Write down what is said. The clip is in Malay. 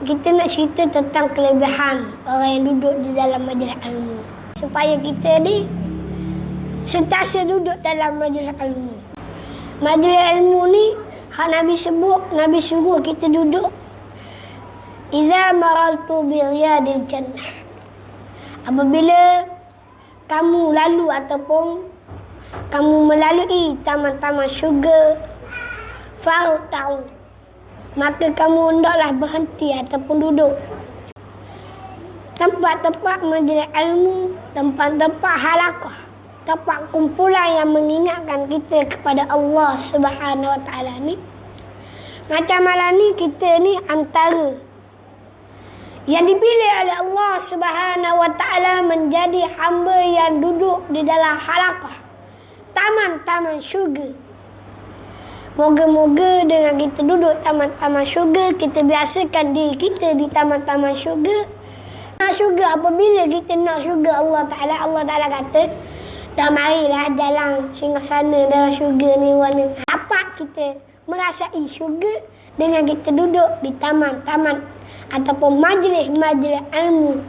kita nak cerita tentang kelebihan orang yang duduk di dalam majlis ilmu. Supaya kita ni sentiasa duduk dalam majlis ilmu. Majlis ilmu ni hak Nabi sebut, Nabi suruh kita duduk. Iza maraltu bi riyadil jannah. Apabila kamu lalu ataupun kamu melalui taman-taman syurga, fa'u maka kamu hendaklah berhenti ataupun duduk. Tempat-tempat majlis ilmu, tempat-tempat halakah, tempat kumpulan yang mengingatkan kita kepada Allah Subhanahu Wa Taala ni. Macam malam ni kita ni antara yang dipilih oleh Allah Subhanahu Wa Taala menjadi hamba yang duduk di dalam halakah taman-taman syurga. Moga-moga dengan kita duduk taman-taman syurga, kita biasakan diri kita di taman-taman syurga. Nak syurga, apabila kita nak syurga Allah Ta'ala, Allah Ta'ala kata, dah marilah jalan singgah sana dalam syurga ni warna. Apa kita merasai syurga dengan kita duduk di taman-taman ataupun majlis-majlis ilmu